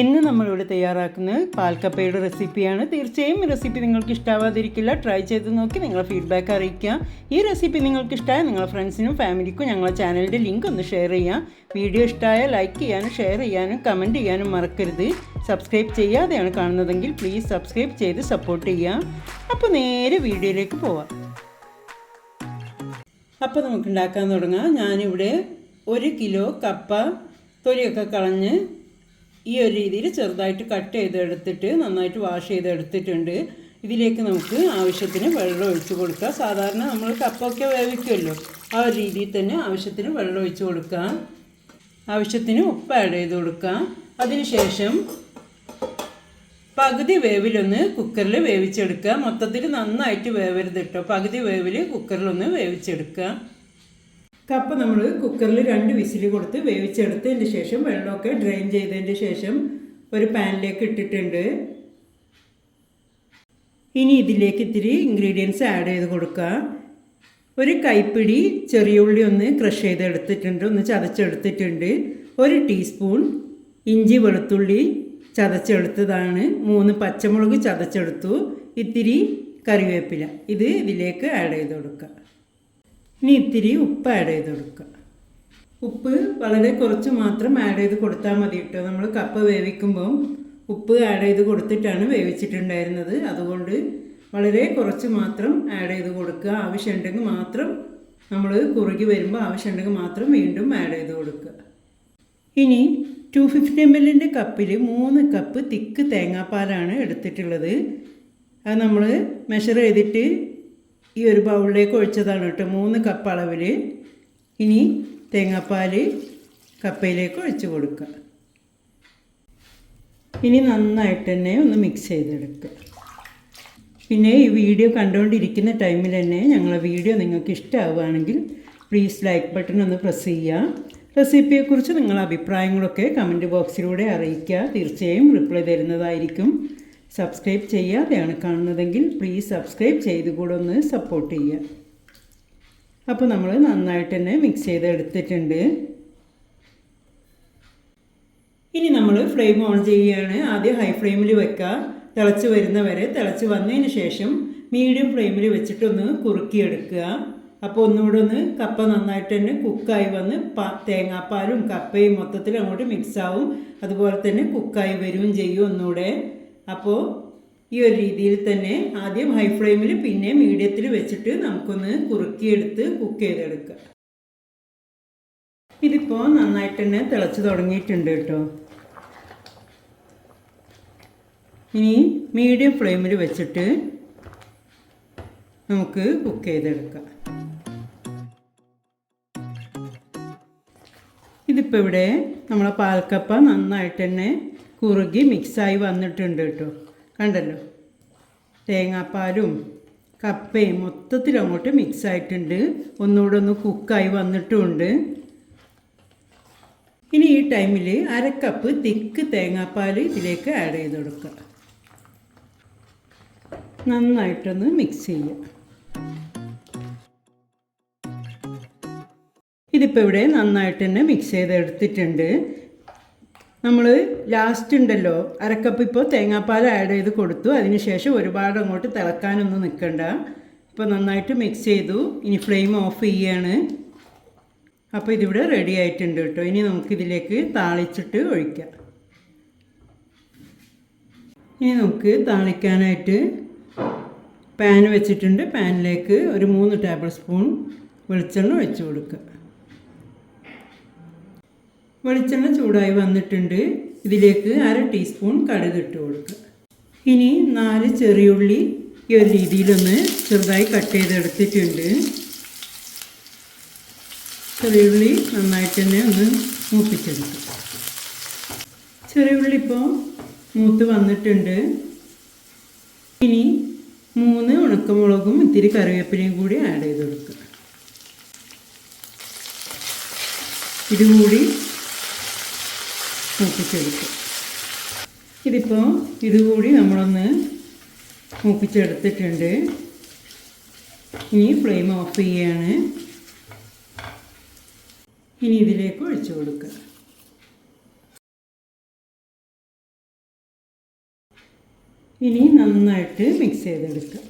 ഇന്ന് നമ്മളിവിടെ തയ്യാറാക്കുന്ന പാൽക്കപ്പയുടെ റെസിപ്പിയാണ്. തീർച്ചയായും റെസിപ്പി നിങ്ങൾക്ക് ഇഷ്ടാവാതിരിക്കില്ല. ട്രൈ ചെയ്ത് നോക്കി നിങ്ങളെ ഫീഡ്ബാക്ക് അറിയിക്കുക ഈ റെസിപ്പി നിങ്ങൾക്ക് ഇഷ്ടമായ നിങ്ങളുടെ ഫ്രണ്ട്സിനും ഫാമിലിക്കും ഞങ്ങളെ ചാനലിന്റെ ലിങ്ക് ഒന്ന് ഷെയർ ചെയ്യാം. വീഡിയോ ഇഷ്ടമായ ലൈക്ക് ചെയ്യാനും ഷെയർ ചെയ്യാനും കമന്റ് ചെയ്യാനും മറക്കരുത്. സബ്സ്ക്രൈബ് ചെയ്യാതെയാണ് കാണുന്നതെങ്കിൽ പ്ലീസ് സബ്സ്ക്രൈബ് ചെയ്ത് സപ്പോർട്ട് ചെയ്യുക അപ്പോൾ നേരെ വീഡിയോയിലേക്ക് പോവാം. അപ്പോൾ നമുക്ക് ഉണ്ടാക്കാൻ തുടങ്ങാം. ഞാനിവിടെ ഒരു കിലോ കപ്പ തൊലിയൊക്കെ കളഞ്ഞ് ഈ ഒരു രീതിയിൽ ചെറുതായിട്ട് കട്ട് ചെയ്തെടുത്തിട്ട് നന്നായിട്ട് വാഷ് ചെയ്തെടുത്തിട്ടുണ്ട്. ഇതിലേക്ക് നമുക്ക് ആവശ്യത്തിന് വെള്ളം ഒഴിച്ച് കൊടുക്കുക സാധാരണ നമ്മൾ കപ്പൊക്കെ വേവിക്കുമല്ലോ ആ ഒരു രീതിയിൽ തന്നെ ആവശ്യത്തിന് വെള്ളം ഒഴിച്ച് കൊടുക്കുക ആവശ്യത്തിന് ഉപ്പ് ആഡ് ചെയ്ത് കൊടുക്കുക അതിനുശേഷം പകുതി വേവിലൊന്ന് കുക്കറിൽ വേവിച്ചെടുക്കുക. മൊത്തത്തിൽ നന്നായിട്ട് വേവരുത് കേട്ടോ പകുതി വേവിൽ കുക്കറിലൊന്ന് വേവിച്ചെടുക്കുക. കപ്പ നമ്മൾ കുക്കറിൽ രണ്ട് വിസിൽ കൊടുത്ത് വേവിച്ചെടുത്തതിന് ശേഷം വെള്ളമൊക്കെ ഡ്രെയിൻ ചെയ്തതിന് ശേഷം ഒരു പാനിലേക്ക് ഇട്ടിട്ടുണ്ട്. ഇനി ഇതിലേക്ക് ഇത്തിരി ഇൻഗ്രീഡിയൻസ് ആഡ് ചെയ്ത് കൊടുക്കുക. ഒരു കൈപ്പിടി ചെറിയ ഉള്ളി ഒന്ന് ക്രഷ് ചെയ്തെടുത്തിട്ടുണ്ട് ഒന്ന് ചതച്ചെടുത്തിട്ടുണ്ട്. ഒരു ടീസ്പൂൺ ഇഞ്ചി വെളുത്തുള്ളി ചതച്ചെടുത്തതാണ്. മൂന്ന് പച്ചമുളക് ചതച്ചെടുത്തു. ഇത്തിരി കറിവേപ്പില. ഇത് ഇതിലേക്ക് ആഡ് ചെയ്ത് കൊടുക്കുക. ഇനി ഇത്തിരി ഉപ്പ് ആഡ് ചെയ്ത് കൊടുക്കുക. ഉപ്പ് വളരെ കുറച്ച് മാത്രം ആഡ് ചെയ്ത് കൊടുത്താൽ മതി കേട്ടോ. നമ്മൾ കപ്പ വേവിക്കുമ്പോൾ ഉപ്പ് ആഡ് ചെയ്ത് കൊടുത്തിട്ടാണ് വേവിച്ചിട്ടുണ്ടായിരുന്നത്. അതുകൊണ്ട് വളരെ കുറച്ച് മാത്രം ആഡ് ചെയ്ത് കൊടുക്കുക. ആവശ്യമുണ്ടെങ്കിൽ മാത്രം നമ്മൾ കുറുകി വരുമ്പോൾ ആവശ്യമുണ്ടെങ്കിൽ മാത്രം വീണ്ടും ആഡ് ചെയ്ത് കൊടുക്കുക. ഇനി ടു ഫിഫ്റ്റി എം എല്ലിന്റെ കപ്പിൽ മൂന്ന് കപ്പ് തിക്ക് തേങ്ങാപ്പാലാണ് എടുത്തിട്ടുള്ളത്. അത് നമ്മൾ മെഷർ ചെയ്തിട്ട് ഈ ഒരു ബൗളിലേക്ക് ഒഴിച്ചതാണ് കേട്ടോ. മൂന്ന് കപ്പ് അളവിൽ ഇനി തേങ്ങാപ്പാൽ കപ്പയിലേക്ക് ഒഴിച്ച് കൊടുക്കുക. ഇനി നന്നായിട്ട് തന്നെ ഒന്ന് മിക്സ് ചെയ്തെടുക്കുക. പിന്നെ ഈ വീഡിയോ കണ്ടുകൊണ്ടിരിക്കുന്ന ടൈമിൽ തന്നെ ഞങ്ങളെ വീഡിയോ നിങ്ങൾക്ക് ഇഷ്ടമാവുകയാണെങ്കിൽ പ്ലീസ് ലൈക്ക് ബട്ടൺ ഒന്ന് പ്രസ് ചെയ്യുക. റെസിപ്പിയെക്കുറിച്ച് നിങ്ങളുടെ അഭിപ്രായങ്ങളൊക്കെ കമന്റ് ബോക്സിലൂടെ അറിയിക്കുക. തീർച്ചയായും റിപ്ലൈ തരുന്നതായിരിക്കും. സബ്സ്ക്രൈബ് ചെയ്യാതെയാണ് കാണുന്നതെങ്കിൽ പ്ലീസ് സബ്സ്ക്രൈബ് ചെയ്ത് കൂടെ ഒന്ന് സപ്പോർട്ട് ചെയ്യുക. അപ്പോൾ നമ്മൾ നന്നായിട്ട് തന്നെ മിക്സ് ചെയ്തെടുത്തിട്ടുണ്ട്. ഇനി നമ്മൾ ഫ്ലെയിം ഓൺ ചെയ്യുകയാണ്. ആദ്യം ഹൈ ഫ്ലെയിമിൽ വെക്കുക തിളച്ച് വരുന്നവരെ തിളച്ച് വന്നതിന് ശേഷം മീഡിയം ഫ്ലെയിമിൽ വെച്ചിട്ടൊന്ന് കുറുക്കിയെടുക്കുക. അപ്പോൾ ഒന്നുകൂടെ ഒന്ന് കപ്പ നന്നായിട്ട് തന്നെ കുക്കായി വന്ന് പ തേങ്ങാപ്പാലും കപ്പയും മൊത്തത്തിൽ അങ്ങോട്ട് മിക്സ് ആവും. അതുപോലെ തന്നെ കുക്കായി വരികയും ചെയ്യും ഒന്നുകൂടെ. അപ്പോൾ ഈ ഒരു രീതിയിൽ തന്നെ ആദ്യം ഹൈ ഫ്ലെയിമിൽ പിന്നെ മീഡിയത്തിൽ വെച്ചിട്ട് നമുക്കൊന്ന് കുറുക്കിയെടുത്ത് കുക്ക് ചെയ്തെടുക്കാം. ഇതിപ്പോൾ നന്നായിട്ട് തന്നെ തിളച്ച് തുടങ്ങിയിട്ടുണ്ട് കേട്ടോ. ഇനി മീഡിയം ഫ്ലെയിമിൽ വെച്ചിട്ട് നമുക്ക് കുക്ക് ചെയ്തെടുക്കാം. ഇതിപ്പോൾ ഇവിടെ നമ്മളെ പാൽക്കപ്പ നന്നായിട്ട് തന്നെ കുറുകി മിക്സായി വന്നിട്ടുണ്ട് കേട്ടോ. കണ്ടല്ലോ? തേങ്ങാപ്പാലും കപ്പയും മൊത്തത്തിൽ അങ്ങോട്ട് മിക്സായിട്ടുണ്ട്. ഒന്നുകൂടെ ഒന്ന് കുക്കായി വന്നിട്ടുമുണ്ട് ഇനി ഈ ടൈമിൽ അരക്കപ്പ് തിക്ക് തേങ്ങാപ്പാൽ ഇതിലേക്ക് ആഡ് ചെയ്ത് കൊടുക്കുക. നന്നായിട്ടൊന്ന് മിക്സ് ചെയ്യുക. ഇതിപ്പോൾ ഇവിടെ നന്നായിട്ട് തന്നെ മിക്സ് ചെയ്തെടുത്തിട്ടുണ്ട്. നമ്മൾ ലാസ്റ്റ് ഉണ്ടല്ലോ. അരക്കപ്പ് ഇപ്പോൾ തേങ്ങാപ്പാൽ ആഡ് ചെയ്ത് കൊടുത്തു. അതിനുശേഷം ഒരുപാട് അങ്ങോട്ട് തിളക്കാനൊന്നും നിൽക്കണ്ട ഇപ്പോൾ നന്നായിട്ട് മിക്സ് ചെയ്തു. ഇനി ഫ്ലെയിം ഓഫ് ചെയ്യാണ്. അപ്പോൾ ഇതിവിടെ റെഡി ആയിട്ടുണ്ട് കേട്ടോ. ഇനി നമുക്കിതിലേക്ക് താളിച്ചിട്ട് ഒഴിക്കാം. ഇനി നമുക്ക് താളിക്കാനായിട്ട് പാൻ വെച്ചിട്ടുണ്ട്. പാനിലേക്ക് ഒരു മൂന്ന് ടേബിൾ സ്പൂൺ വെളിച്ചെണ്ണ ഒഴിച്ചു കൊടുക്കുക. വെളിച്ചെണ്ണ ചൂടായി വന്നിട്ടുണ്ട്. ഇതിലേക്ക് അര ടീസ്പൂൺ കടുക് ഇട്ട് കൊടുക്കുക. ഇനി നാല് ചെറിയുള്ളി ഈ ഒരു രീതിയിലൊന്ന് ചെറുതായി കട്ട് ചെയ്തെടുത്തിട്ടുണ്ട്. ചെറിയുള്ളി നന്നായിട്ട് തന്നെ ഒന്ന് മൂപ്പിച്ചെടുക്കുക. ചെറിയുള്ളി ഇപ്പോൾ മൂത്ത് വന്നിട്ടുണ്ട്. ഇനി മൂന്ന് ഉണക്കമുളകും ഇത്തിരി കറിവേപ്പിലയും കൂടി ആഡ് ചെയ്ത് കൊടുക്കുക ഇതുകൂടി മൂപ്പിച്ചെടുക്കും. ഇതിപ്പോൾ ഇതുകൂടി നമ്മളൊന്ന് മൂപ്പിച്ചെടുത്തിട്ടുണ്ട്. ഇനി ഫ്ലെയിം ഓഫ് ചെയ്യാണ്. ഇനി ഇതിലേക്ക് ഒഴിച്ചു കൊടുക്കുക. ഇനി നന്നായിട്ട് മിക്സ് ചെയ്തെടുക്കുക.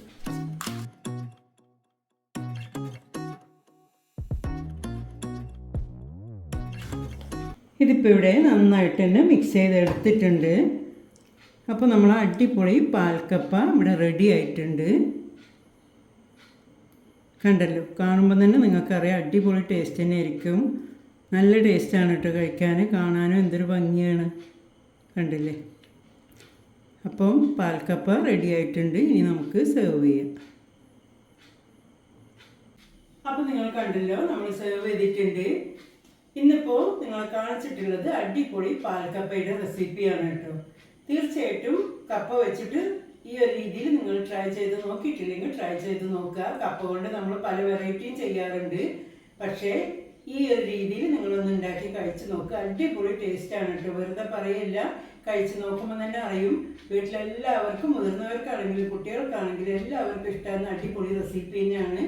ഇതിപ്പോൾ ഇവിടെ നന്നായിട്ട് തന്നെ മിക്സ് ചെയ്തെടുത്തിട്ടുണ്ട്. അപ്പോൾ നമ്മൾ അടിപൊളി പാൽക്കപ്പ ഇവിടെ റെഡി ആയിട്ടുണ്ട്. കണ്ടല്ലോ കാണുമ്പോൾ തന്നെ നിങ്ങൾക്കറിയാം അടിപൊളി ടേസ്റ്റ് തന്നെ ആയിരിക്കും. നല്ല ടേസ്റ്റാണ് കേട്ടോ കഴിക്കാൻ കാണാനും എന്തൊരു ഭംഗിയാണ്. കണ്ടില്ലേ? അപ്പം പാൽക്കപ്പ റെഡി ആയിട്ടുണ്ട് ഇനി നമുക്ക് സെർവ് ചെയ്യാം. അപ്പോൾ നിങ്ങൾ കണ്ടല്ലോ നമ്മൾ സെർവ് ചെയ്തിട്ടുണ്ട്. ഇന്നിപ്പോൾ നിങ്ങൾ കാണിച്ചിട്ടുള്ളത് അടിപൊളി പാൽക്കപ്പയുടെ റെസിപ്പിയാണ് കേട്ടോ. തീർച്ചയായിട്ടും കപ്പ വെച്ചിട്ട് ഈ ഒരു രീതിയിൽ നിങ്ങൾ ട്രൈ ചെയ്ത് നോക്കിയിട്ടില്ലെങ്കിൽ ട്രൈ ചെയ്ത് നോക്കുക. കപ്പ കൊണ്ട് നമ്മൾ പല വെറൈറ്റിയും ചെയ്യാറുണ്ട്. പക്ഷേ ഈ ഒരു രീതിയിൽ നിങ്ങളൊന്ന് ഉണ്ടാക്കി കഴിച്ച് നോക്കുക അടിപൊളി ടേസ്റ്റാണ് കേട്ടോ. വെറുതെ പറയില്ല. കഴിച്ച് നോക്കുമ്പോൾ തന്നെ അറിയും. വീട്ടിലെല്ലാവർക്കും മുതിർന്നവർക്കാണെങ്കിലും കുട്ടികൾക്കാണെങ്കിലും എല്ലാവർക്കും ഇഷ്ടമാണ് അടിപൊളി റെസിപ്പി തന്നെയാണ്.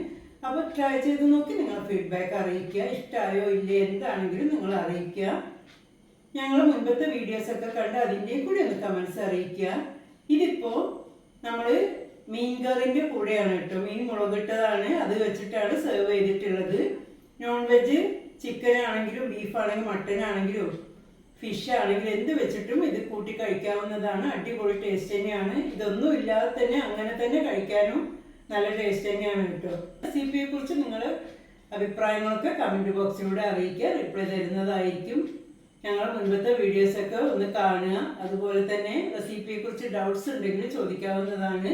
അപ്പോൾ ട്രൈ ചെയ്ത് നോക്കി നിങ്ങൾ ഫീഡ്ബാക്ക് അറിയിക്കുക. ഇഷ്ടമായോ ഇല്ലേ എന്താണെങ്കിലും നിങ്ങൾ അറിയിക്കുക. ഞങ്ങൾ മുൻപത്തെ വീഡിയോസ് ഒക്കെ കണ്ട് അതിന്റെയും കൂടി ഒന്ന് കമൻസ് അറിയിക്കുക. ഇതിപ്പോ നമ്മൾ മീൻകറിന്റെ കൂടെയാണ് കേട്ടോ. മീൻ മുളകിട്ടതാണ്. അത് വെച്ചിട്ടാണ് സെർവ് ചെയ്തിട്ടുള്ളത്. നോൺ വെജ് ചിക്കൻ ആണെങ്കിലും ബീഫ് ആണെങ്കിലും മട്ടൻ ആണെങ്കിലും ഫിഷ് ആണെങ്കിലും എന്ത് വെച്ചിട്ടും ഇത് കൂട്ടി കഴിക്കാവുന്നതാണ്. അടിപൊളി ടേസ്റ്റ് തന്നെയാണ്. ഇതൊന്നും ഇല്ലാതെ തന്നെ അങ്ങനെ തന്നെ കഴിക്കാനും നല്ല ടേസ്റ്റ് തന്നെയാണ് കിട്ടും റെസിപ്പിയെ കുറിച്ച് നിങ്ങൾ അഭിപ്രായങ്ങളൊക്കെ കമന്റ് ബോക്സിലൂടെ അറിയിക്കുക. റിപ്ലൈ തരുന്നതായിരിക്കും. ഞങ്ങൾ മുൻപത്തെ വീഡിയോസൊക്കെ ഒന്ന് കാണുക. അതുപോലെ തന്നെ റെസിപ്പിയെ കുറിച്ച് ഡൗട്ട്സ് ഉണ്ടെങ്കിൽ ചോദിക്കാവുന്നതാണ്.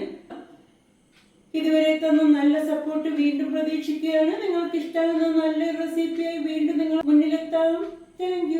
ഇതുവരെ തന്ന നല്ല സപ്പോർട്ട് വീണ്ടും പ്രതീക്ഷിക്കുകയാണ്. നിങ്ങൾക്ക് ഇഷ്ടമാകുന്ന നല്ലൊരു റെസിപ്പിയായി വീണ്ടും നിങ്ങൾ മുന്നിലെത്താം. താങ്ക്